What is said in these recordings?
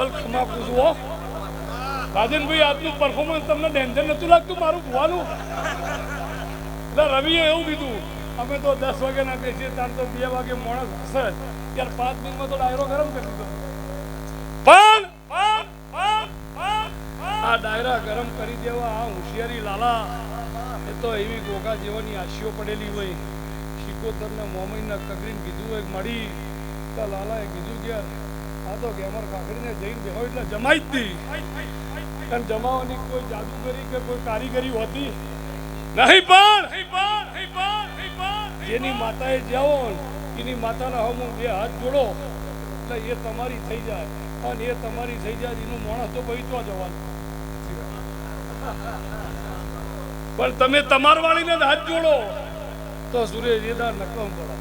ધવલ ખમા પૂછવો રાજનભાઈ, આજનું પરફોર્મન્સ તમને ડેન્જર નતું લાગતું? મારું ભૂવાનું. એટલે રવિએ એવું કીધું, અમે તો દસ વાગે ના બેસીએ, તાર તો બે વાગે માણસ હશે જ. યાર પાંચ મિનિટમાં તો ડાયરો ગરમ કરી દીધો. પણ આ ડાયરા ગરમ કરી દેવા, આ હોશિયારી લાલા. એ તો એવી ગોગા જેવાની આશીઓ પડેલી હોય. શિકોતરને મોમઈના કગરીને કીધું હોય, મળી. તો લાલાએ કીધું કે આ તો ગેમર કાકડીને જઈને બેહો એટલે જમાઈ જ દી અને જમાવાની કોઈ જાદુગરી કે કોઈ કારીગરી હોતી? નહીં પણ! જેની માતાએ જાઓ એની માતાના હમ બે હાથ જોડો, એટલે એ તમારી થઈ જાય. અને એ તમારી થઈ જાય, એનું માણસ તો પછી તો જવાનું. પણ તમે તમાર વાળીને હાથ જોડો, તો સુરેશ એના નકમ પડે.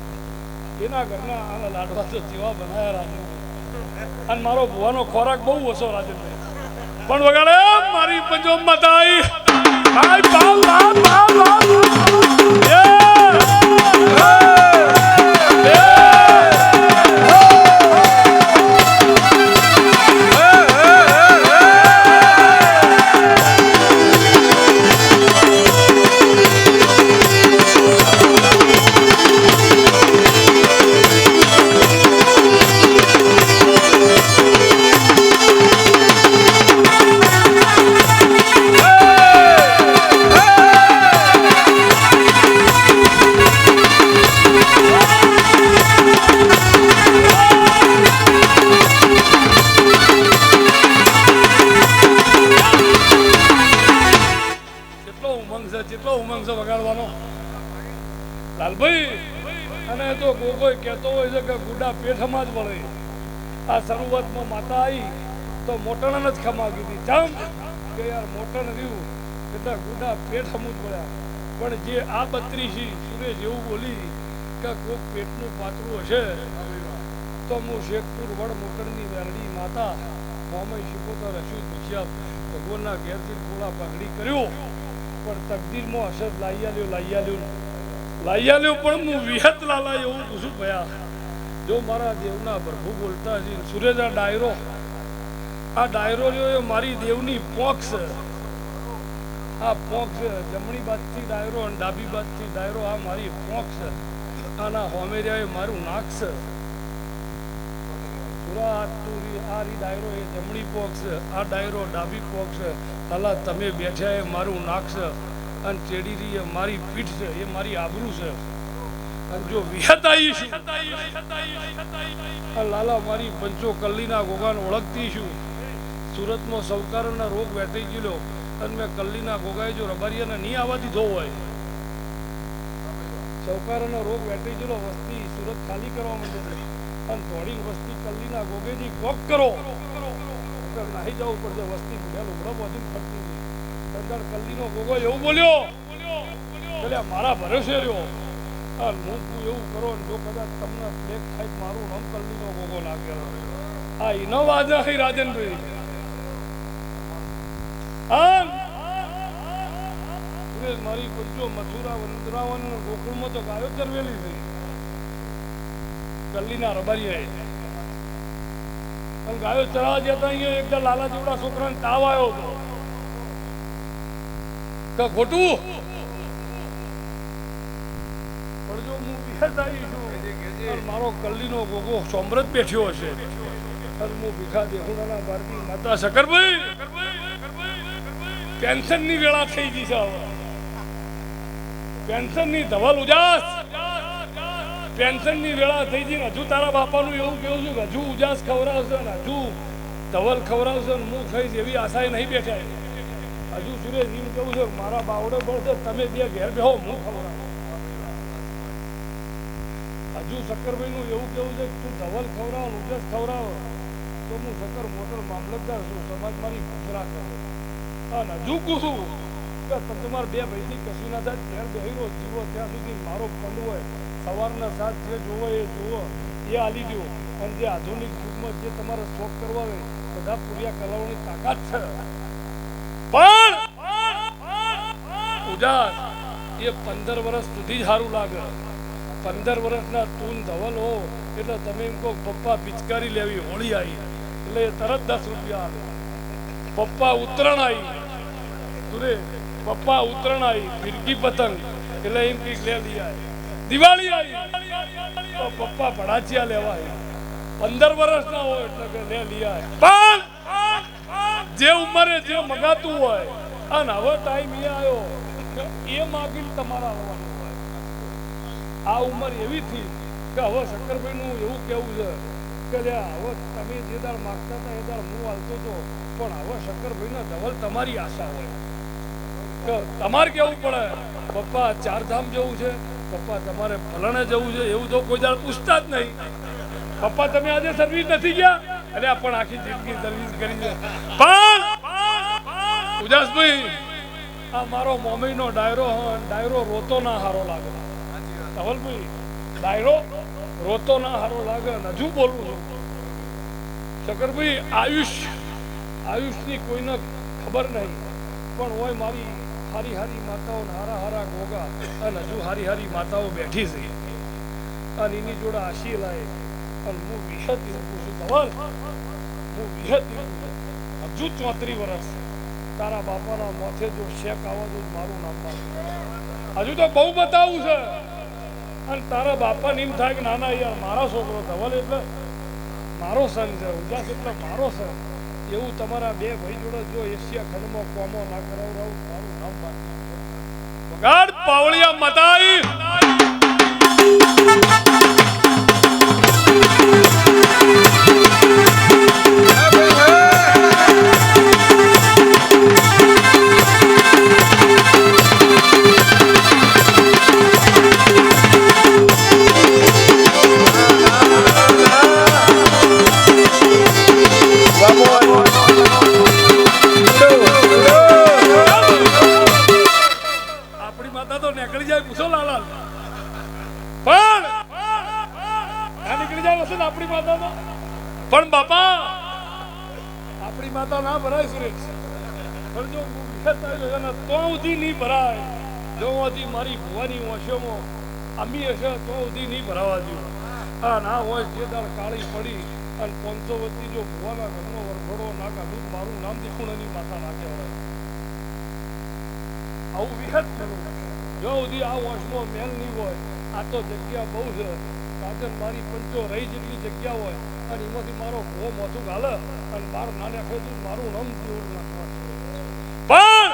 એના ઘરના આના લાડવા તો જેવા બનાયા રાજન અને મારો ભુવાનો ખોરાક બહુ ઓછો રાજનભાઈ પણ વગાડે, મારી પંજો મતાઈ. ભાઈ બાપ બાપ બાપ બાપ જ વળે આ શરૂઆતમાં માતા આવી તો મોટણ જ ખમા કીધી જમ! કે યાર મોટણ રહ્યું એટલે ગુડા પેઠમું જ પડ્યા પણ જે આ બત્રીસી સુરેશ એવું બોલી કે કોક પેટનું પાતળું હશે, તો હું શેખપુર વડ મોટણની વેરડી માતા મોમય શિકોતર હશું દુષ્યા ભગવાનના ઘેરથી ખોળા પાઘડી કર્યો, પણ તકદીરમાં અસર લાઈ આલ્યો લાઈ આલ્યો. લાઈ આલ્યો પણ હું વિહત લાલા એવું પૂછું ભયા. જો મારા દેવના પ્રભુ બોલતા છે સુરેશ આ ડાયરો આ ડાયરો રહ્યો મારી દેવની પોંખ છે. આ પોંખ જમણી બાજથી ડાયરો અને ડાબી બાજથી ડાયરો, આ મારી પોંખ છે. આના હોમેરિયા એ મારું નાક આ રી ડાયરો એ જમણી પોક છે, આ ડાયરો ડાબી પોંખ છે. હાલા તમે બેઠા એ મારું નાક અને ચેડીરી એ મારી પીઠ છે, એ મારી આબરૂ છે. ગોગાને વસ્તી સુરત ખાલી કરવા માંડે છે અને થોડી વસ્તી કલ્લીના ગોગેજી કોક કરો. નાહી જવું પડશે વસ્તી ભૂલ્યા લુગડો બધું કલ્લીનો ગોગો એવું બોલ્યો. મારા ભરોસે રહ્યો. તું એવું કરો ને કલ્લીનો લાગે આ એનો વાદ નથી રાજનભાઈ આમ! મારી પંચો મથુરા વંદરાવન ગોકુળમાં તો ગાયો ચરવેલી થઈ ગલ્લીના રબારીએ. પણ ગાયો ચરાવવા જતા અહીંયા એકદમ લાલા છોકરાને તાવ આવ્યો હતો. ખોટું? છું મારો કલ્લીનો ગોગો સોમરત બેઠ્યો હશે. છે હવે. પેન્શનની ધવલ ઉજાસ. પેન્શનની વેળા થઈ ગઈ હજુ તારા બાપાનું એવું કેવું છું કે હજુ ઉજાસ ખવડાવશે ને હજુ ધવલ ખવડાવશે ને હું ખાઈશ એવી આશાએ નહીં બેઠાય હજુ સુરેશ એમ કેવું છે મારા બાવડે પડશે તમે બે ઘેર બેહો, હું ખવડાવું. હજુ શક્કરભાઈનું એવું કેવું છે તું ધવલ ખવડાવ ઉજસ ખવડાવ, તો હું શક્કર મોટર મામલતદાર છું, સમાજ મારી ખુશરા કરે. અને હજુ પૂછું કે તમારે બે ભાઈથી કશું ના થાય ત્યાં બેહીરો જીવો, ત્યાં સુધી મારો ફંડ હોય, સવારના સાત જે જુઓ એ જુઓ, એ આલી દો અને જે આધુનિક યુગમાં જે તમારે શોખ કરવા હોય બધા પૂર્યા કલાઓની તાકાત છે. પણ ઉજાસ એ પંદર વર્ષ સુધી સારું લાગે. પંદર વર્ષના તું ધવલ હો, એટલે તમે એમ કહો પપ્પા પિચકારી લેવી, હોળી આવી. એટલે એ તરત દસ રૂપિયા આવે પપ્પા ઉત્તરાયણ આવી. સુરે પપ્પા ઉત્તરાયણ આવી, ફિરકી પતંગ. એટલે એમ કંઈક લે લઈ આય. દિવાળી આવી. તો પપ્પા ભડાચિયા લેવા પંદર વર્ષના હોય એટલે કે લે આય. પણ જે ઉંમરે જે મગાતું હોય અને હવે ટાઈમ એ આવ્યો એ માગીને તમારા આવવાનું. આ ઉંમર એવી થી કે હવે શંકરભાઈનું એવું કેવું છે કે લ્યા હવે તમે જે દાળ માગતા હતા એ દાળ હું હાલતો હતો પણ હવે શંકરભાઈનો ધવલ તમારી આશા હોય. કે તમારે કેવું પડે, પપ્પા, ચારધામ જવું છે, પપ્પા, તમારે ફલાણે જવું છે, એવું તો કોઈ દાળ પૂછતા જ નહીં. પપ્પા, તમે આજે સર્વિસ નથી ગયા? અરે પણ આખી જિંદગી સર્વિસ કરી છે. પણ ઉજાસભાઈ આ મારો મમ્મીનો ડાયરો ડાયરો રોતો ના હારો લાગે. ધવલભાઈ ડાયરો, રોતો ના હારો લાગે હજુ બોલવું છું. શકરભાઈ, આયુષ કોઈને ખબર નહીં, પણ હોય મારી હારી હારી માતાઓ હારા હારા ગોગા અને હજુ હારી હારી માતાઓ બેઠી છે. અને એની જોડે આશી લાય. અને હું વિહત છું, ધવલ. હું વિહત પૂછું. હજુ ચોત્રી વર્ષ તારા બાપાના માથે જો શેક આવવા તો મારું નામ હજુ તો બહુ બતાવું છે. અને તારા બાપા એમ થાય કે નાના યાર, મારા છોકરો ધવલ એટલે મારો સન છે, ઉજાસ એટલે મારો સન એવું તમારા બે ભાઈ જોડે જો એશિયા ખંડમાં કોમો ના કરાવડાવું, મારું નામ બાકી વગાડ પાવળિયા મતાઈ! આવું વિહત થયું. જો સુધી આ વર્ષમાં મેલ નહીં હોય, આ તો જગ્યા બહુ છે. પાછળ મારી પંચો રહી જેટલી જગ્યા હોય અને એમાંથી મારો ભો મોથું ગાલે અને મારું ના નાખે મારું નામ જીવન પણ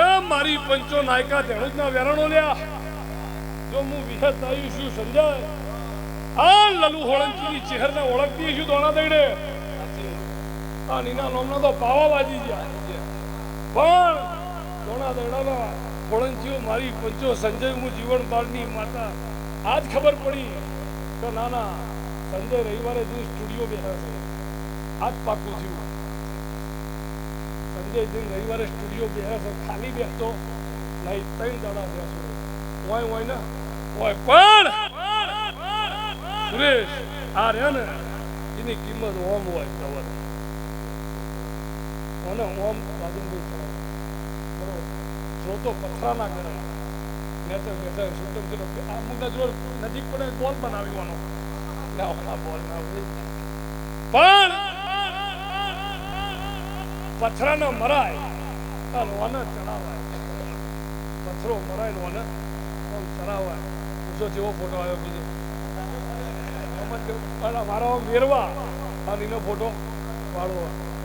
એ મારી પંચો નાયકા તેણું ના વેરણો લ્યા. જો હું વિહત આવ્યું છું સમજાય? આ લલુ હોળંકીની ચહેરને ઓળખતી છું દોણા દઈડે આ નીના નોમનો તો પાવા વાજી ગયા પણ મારી પંચો સંજય, હું જીવન બાળની માતા. આજ ખબર પડી કે ના સંજય રવિવારે જો સ્ટુડિયો બેઠા છે. આજ પાકું થયું. સંજય દિન રવિવારે સ્ટુડિયો બેઠા છે, ખાલી બેસતો નહીં, ત્રણ દાડા બેસો હોય હોય ને? હોય પણ! સુરેશ, આ રહ્યા ને, એની કિંમત ઓમ હોય ખબર અને ઓમ રાજનભાઈ જો તો પથરા ના કરે મેં તો શુદ્ધમ આ મુદ્દા જોડ નજીક પડે બોલ બનાવ્યો ના ઓલા બોલ ના હોય. પણ પથરાને મરાય. ઓને ચડાવાય પથરો મરાય ને ઓમ ચડાવાય પૂછો જેવો ફોટો આવ્યો બીજો. મારા મારા આમ અને ફોટો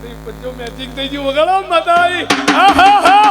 તો ઈ મેચિંગ થઈ ગયું વગાડો માતાઈ પંચો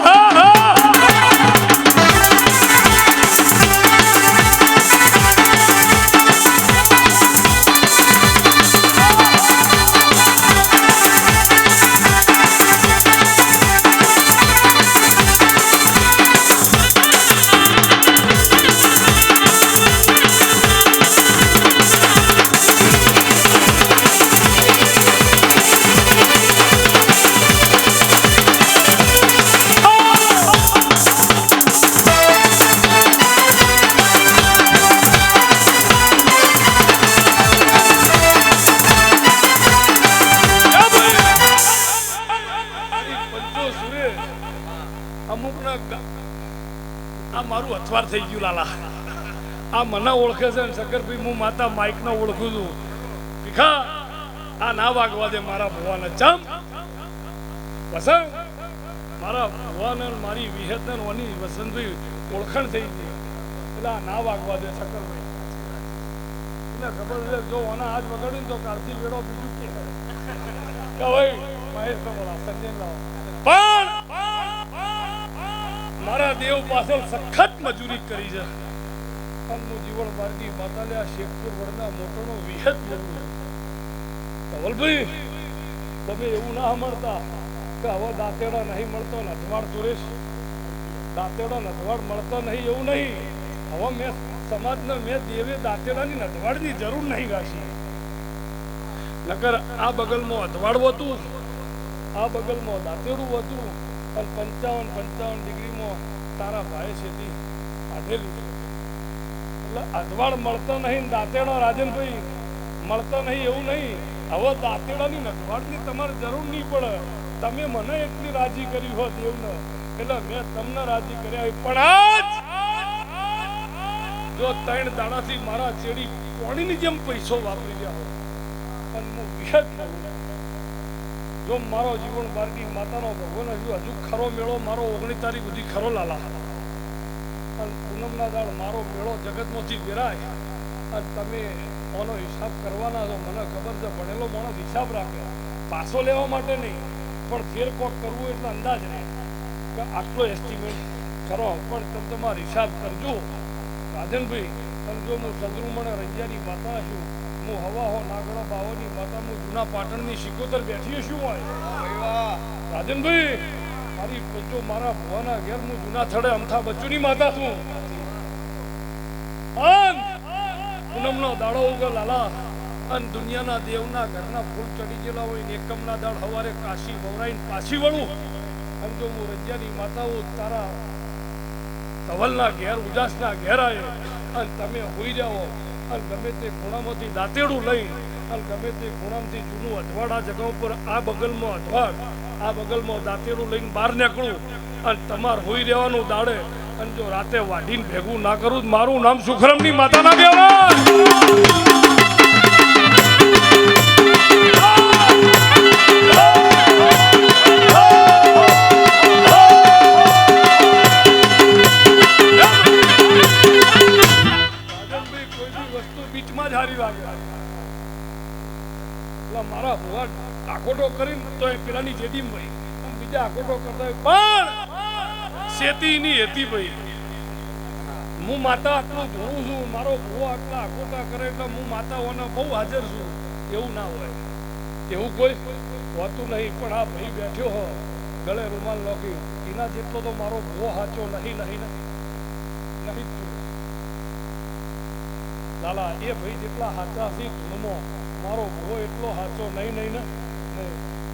મારું અથવાર થઈ ગયું, લાલા. આ મને ઓળખે છે ને શકરભાઈ, હું માતા માઇકને ઓળખું છું. ભીખા, આ ના વાગવા દે મારા ભુવાને. ચમ! વસંત! મારા ભુવાને મારી વિહતન ઓની વસંતભાઈ ઓળખાણ થઈ ગઈ. એટલે આ ના વાગવા દે શક્કરભાઈ એટલે ખબર છે, જો ઓના હાથ વગાડ્યું તો કાળથી વેડો બીજું કે ભાઈ, મહેશ બોલા સંજય લાવો. પણ! મારા દેવ પાછળ સખત મજૂરી કરી છે. અમનું જીવન માર્ગી માતાને આ શેખપુર વડના મોટોનો વિહત બન્યું ધવલભાઈ તમે એવું ના મળતા કે હવે દાંતેડા નહીં મળતો ને અધવાડ સુરેશ. દાંતેડો નથવાડ મળતો નહીં એવું નહીં. હવે મેં સમાજને મેં દેવે દાંતેડાની નથવાડની જરૂર નહીં ગાશી. નકર આ બગલમાં અધવાડ હતું, આ બગલમાં દાંતેડું હતું. અને પંચાવન પંચાવન ડિગ્રીમાં તારા ભાઈ છેતી આઢેલી એટલે અજવાળ મળતો નહીં, દાંતેડો રાજનભાઈ મળતો નહીં, એવું નહીં. હવે દાંતેડાની નથવાડની તમારે જરૂર નહીં પડે. તમે મને એટલી રાજી કરી હોત દેવને એટલે મેં તમને રાજી કર્યા પણ જો ત્રણ દાડાથી મારા ચેડી પોણીની જેમ પૈસો વાપરી ગયા હોય. પણ હું વિહત કરું જો મારો જીવન બારકી માતાનો ભગવાન હજુ હજુ ખરો મેળો, મારો ઓગણીસ તારીખ સુધી ખરો લાલા. અને પૂનમના દાળ મારો મેળો જગતમાંથી વેરાય. અને તમે આનો હિસાબ કરવાના છો, મને ખબર છે, ભણેલો માણસ હિસાબ રાખે. પાછો લેવા માટે નહીં, પણ ફેર કોક કરવું એટલે અંદાજ રહે. કે આટલો એસ્ટિમેટ કરો, પણ તમે તમારો હિસાબ કરજો. રાજનભાઈ, તમે જો હું સદરૂમણ રંજાની માતા છું હું હવા હો નાગણો બાવોની માતા હું જૂના પાટણની શિકોતર બેઠી શું હોય? રાજનભાઈ મારી બચ્ચો મારા ભુવાના ઘેર હું જૂના થડે અમથા બચ્ચુની માતા છું અન! પૂનમનો દાડો ઉગે લાલા. અન દુનિયાના દેવના ઘરના ફૂલ ચડી ગયેલા હોય ને એકમના દાળ હવારે કાશી વવરાઈને પાછી વળું. અને જો હું રજ્યાની માતાઓ તારા ધવલના ઘેર ઉજાસના ઘેર આવ્યો અને તમે હોઈ જાઓ. અને ગમે તે ખૂણામાંથી દાંતેડું લઈ અને ગમે તે ખૂણામાંથી જૂનું અધવાડ આ ઉપર આ બગલમાં અધવાડ, આ બગલમાં દાંતેડું લઈને બહાર નીકળું અને તમાર હોઈ રહેવાનું દાડે. અને જો રાતે વાઢીને ભેગું ના કરું મારું નામ સુખરમની માતાના બેવા મારા ભુવા આકોટો કરીને તો એ પેલાની જેડી ભાઈ બીજા આકોટો કરતા પણ શેતીની હતી ભાઈ. હું માતા આટલું ધોળું છું, મારો ભુવા આટલા આકોટા કરે એટલે હું માતાઓને બહુ હાજર છું. એવું ના હોય. એવું કોઈ હોતું નહીં, પણ આ ભાઈ બેઠ્યો હો, ગળે રૂમાલ નોખી. એના જેટલો તો મારો ભુવો સાચો નહીં નહીં નહીં. લાલા, એ ભાઈ જેટલા હાચા છે ધૂળમાં મારો ભો એટલો હાચો નહીં નહીં ને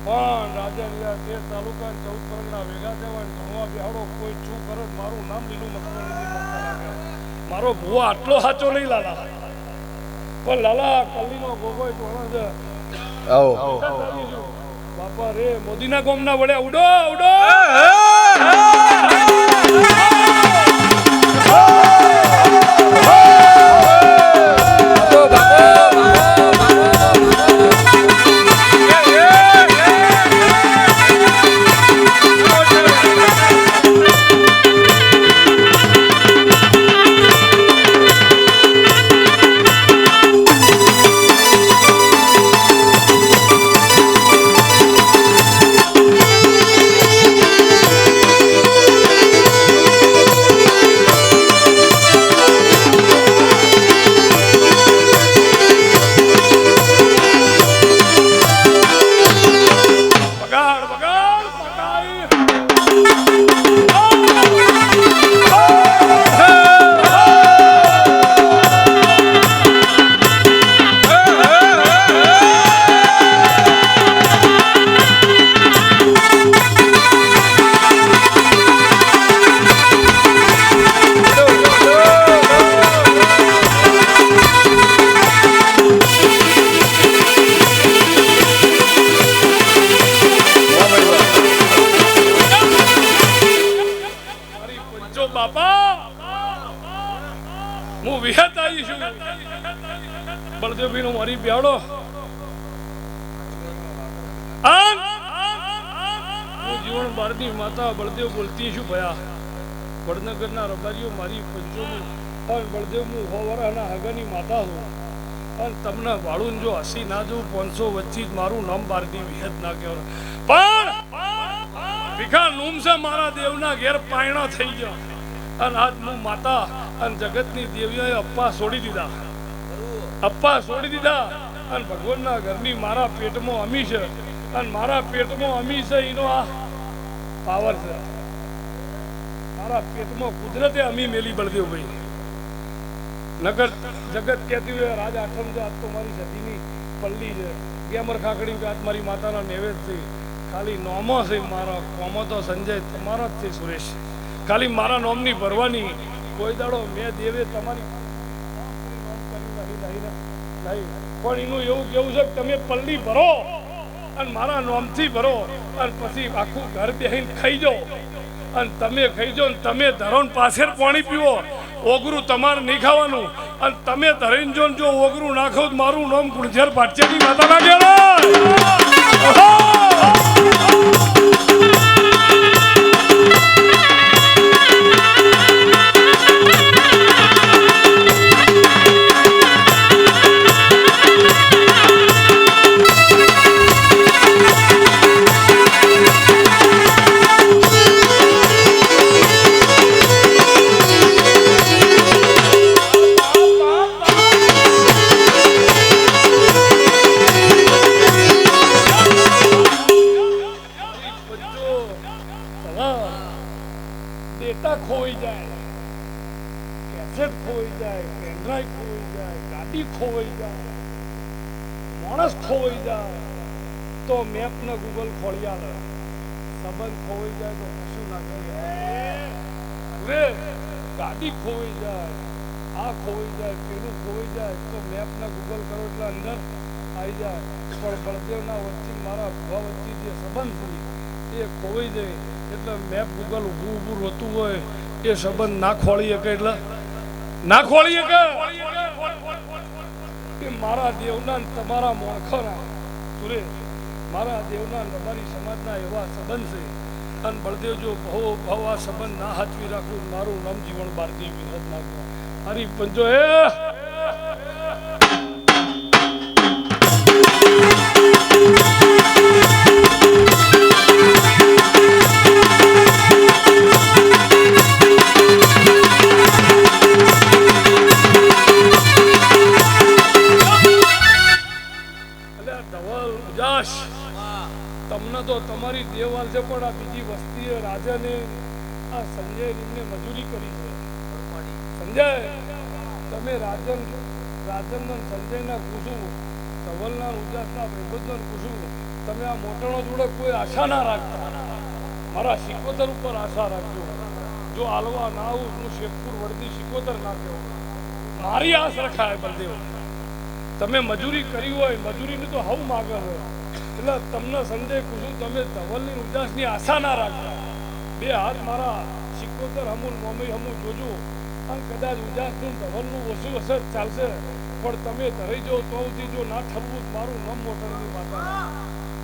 પણ રાજા તેર તાલુકા ને ચૌદ પરગણા ભેગા થયા ભણવા બિહાડો કોઈ છું કરે મારું નામ લીલું મકવાણીની મારો ભૂવો આટલો હાચો નહીં લાલા. પણ લાલા કલ્લીનો ગોગોય ધોણો છે. આવો. બાપા રે મોદીના ગોમના વડે ઉડો ઉડો. બળદેવ બોલતી શું ભયા. વડનગરના રબારીઓ મારી પંચોનું પણ બળદેવ હું હોવરાના આગળની માતા હું અને તમને વાળું જો હસી ના જવું પાંચસો વચ્ચે જ મારું નામ બારની વિહત ના કહેવાય. પણ ભીખા નૂમ છે મારા દેવના ઘેર પાયણો થઈ ગયો. અને આજ હું માતા અને જગતની દેવીઓએ અપ્પા છોડી દીધા. અપ્પા છોડી દીધા અને ભગવાનના ઘરની મારા પેટમાં અમી છે. અને મારા પેટમાં અમી છે, એનો આ પાવર છે. મારા પેટમાં કુદરતે અમી મેલી બળદેવભાઈ નગર જગત કહેતી હોય, રાજ આઠમ છે, આજ તો મારી સતીની પલ્લી છે. ગેમર ખાકડી કે, આજ મારી માતાના નૈવેદ છે. ખાલી નોમો છે મારા, કોમો તો સંજય તમારો જ છે, સુરેશ. ખાલી મારા નોમની ભરવાની કોઈ દાડો મેં દેવે તમારી. પણ એનું એવું કેવું છે કે, તમે પલ્લી ભરો. અને મારા નોમથી ભરો અને પછી આખું ઘર બેહીને ખાઈ જાઓ. અને તમે ખાઈ જાઓ તમે ધરો ને પાસે પાણી પીવો. ઓગરું તમારે નહીં ખાવાનું. અને તમે ધરીને જો ઓગરું નાખો મારું નામ ગુણઝર ભાટિયાની માતા ના ડેટા ખોઈ જાય કેસેટ ખોઈ જાય પેનડ્રાઈવ ખોઈ જાય ગાડી ખોવાઈ જાય, માણસ ખોવાઈ જાય, તો મેપ ને ગૂગલ ખોલી આવે સંબંધ ખોવાઈ જાય તો કશું ના કરીએ ગાડી ખોવાઈ જાય, આ ખોવાઈ જાય, પેલું ખોવાઈ જાય, તો મેપ ને ગૂગલ કરો એટલે અંદર આવી જાય. પણ બળદેવના વચ્ચે મારા ભવા વચ્ચે જે સંબંધ છે, એ ખોવાઈ જાય. એટલે મેપ ગૂગલ ઊભું ઊભું રોતું હોય એ સંબંધ ના ખોળી શકે એટલે ના ખોળી શકે એ મારા દેવના તમારા મોણખોના સુરે મારા દેવના તમારી સમાજના એવા સંબંધ છે. અને બળદેવ જો ભવો ભવ આ સંબંધ ના હાચવી રાખું, મારું નામ જીવન ભારતી વિરત નાખવા હરી પંજો, એ! આ બીજી વસ્તીએ રાજાને આ સંજય મજૂરી કરી છે. સંજય, તમે રાજન રાજન સંજયના પૂછું ધવલના ઉજાસના પ્રબોધન પૂછું તમે આ મોટણો જોડે કોઈ આશા ના રાખતા. મારા સિકોતર ઉપર આશા રાખજો. જો આલવા ના આવું હું શેખપુર વડદી સિકોતર નાખ્યો મારી આશ રખાય બલદેવ. તમે મજૂરી કરી હોય, મજૂરીની તો હવ માગે હોય. એટલે તમને સંજય કુસુમ તમે ધવલની ઉજાસની આશા ના રાખતા. બે હાથ મારા સિકોતર હમુલ મમ્મી હમુ જોજો. અને કદાચ ઉજાસનું ધવલનું ઓછું અસર ચાલશે, પણ તમે ધરી જો તો સુધી જો ના ઠરવું, મારું નામ મોટરની માતા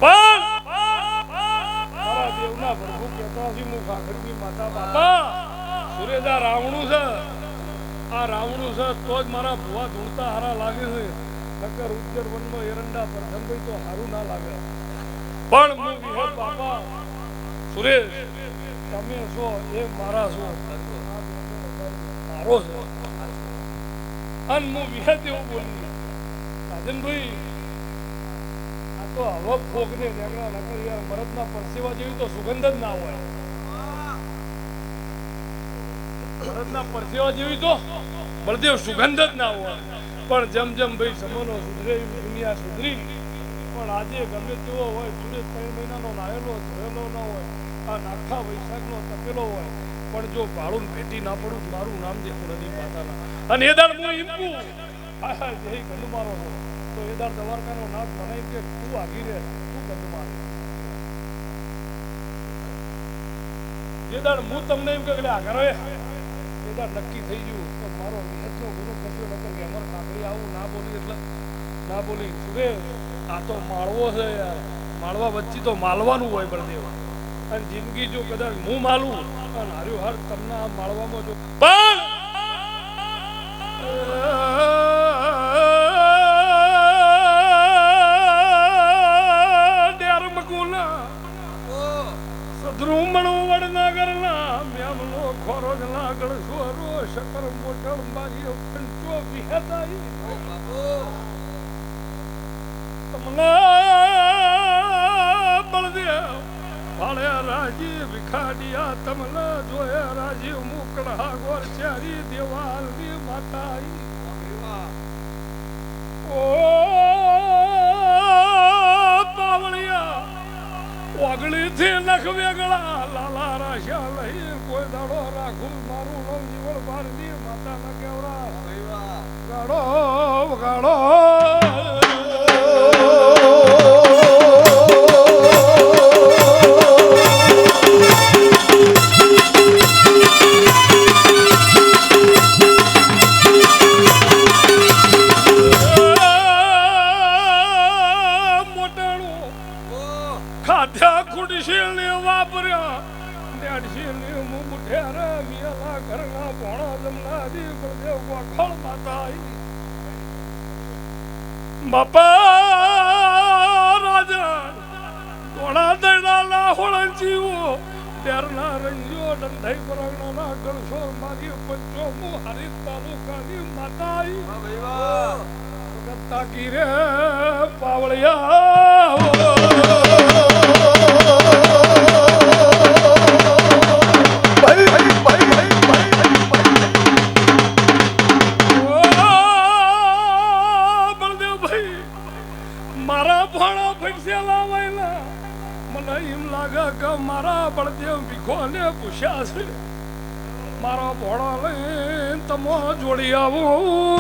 પણ મારા દેવના પ્રભુ કહેતા હતી હું કાકડની માતા બાપા. સુરેદા રાવણું છે. આ રાવણું છે, તો જ મારા ભુવા ધૂણતા હારા લાગે છે. નકર ઉજ્જર વનમાં એરંડા પ્રથમભાઈ તો હારું ના લાગે. પણ હું વિહત બાપા સુરેશ તમે છો એ મારા છો. મારો છે. અને હું વિહે એવું બોલી રાજનભાઈ આ તો હવા ફોકને નેગડા નકર યાર મરદના પરસેવા જેવી તો સુગંધ જ ના હોય. ભરતના પરસેવા જેવી તો બળદેવ સુગંધ જ ના હોય. પણ જેમ જેમ ભાઈ સમનો સુધરે દુનિયા સુધરી, પણ આજે ગમે તેવો હોય જુદે ત્રણ મહિનાનો નાયેલો ધોયેલો ન હોય, આ નાખા વૈશાખનો તપેલો હોય, પણ જો ભાડું ભેટી ના પડું મારું નામ જે નદી માતાના. અને એ દાડ હું ઈમ્પુ આહા, જય ગંદ તો એ દાડ દવારકાનો નાથ મને કે તું આગી રે તું ગંદ મારે જે દાડ હું તમને એમ કે આગળ એ. દાડ નક્કી થઈ ગયું તો મારો વિહતનો ગુરુ કશું નકર કે અમારે કાકડી આવું ના બોલી સુરે આ તો માળવો છે યાર. માળવા વચ્ચે તો માલવાનું હોય બળદેવ અને જિંદગી જો કદાચ હું માલું અને હાર્યું હાર, તમને આ માળવામાં જો પણ ખોરો મકુલા સદ્રુમણો સ્વરો શકર મોટલ મારી વિહતાઈ. તમને ભાળે રાજી વિખાડિયા તમને જોયા રાજી મુકડા ગોર ચારી દેવાલની માતાઈ. ઓ પાવળિયા ઓગળી થી નખ વેગળા લાલા રાશિયા લઈ કોઈ દાડો રાખું મારું નવ જીવન ભારતી માતા ના કેવડા ગાડો ગાડો બાપા રાજા ઘોડા લાહોળા જીવો ત્યારના રંજો દંધાઈ પરાગણાના ગળશોર મારી પંચો મુ હરિત તાલુકાની માતા આઈ તાકી રે પાવળિયા એમ લાગે કે મારા બળદેવ ભીખોને પૂછ્યા છે. મારા ભોળા લઈને તમો જોડી આવો.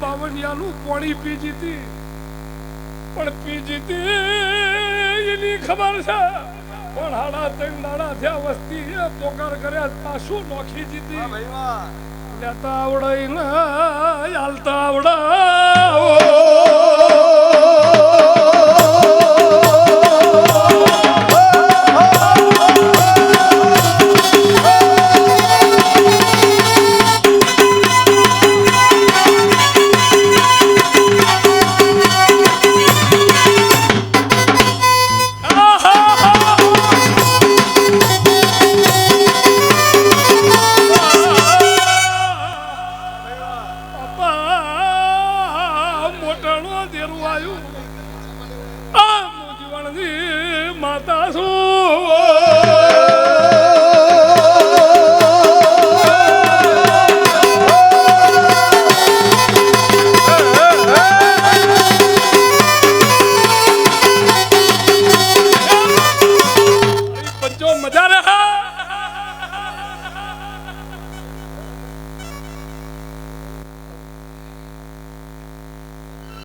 બાવનિયાનું પાણી પી જીતી. પણ પી જીતી એની ખબર છે? પણ હાડા ત્રણ દાડા થયા વસ્તી એ પોકાર કર્યા તા શું નોખી જીતી. લેતા આવડાઈ ને હાલતા આવડા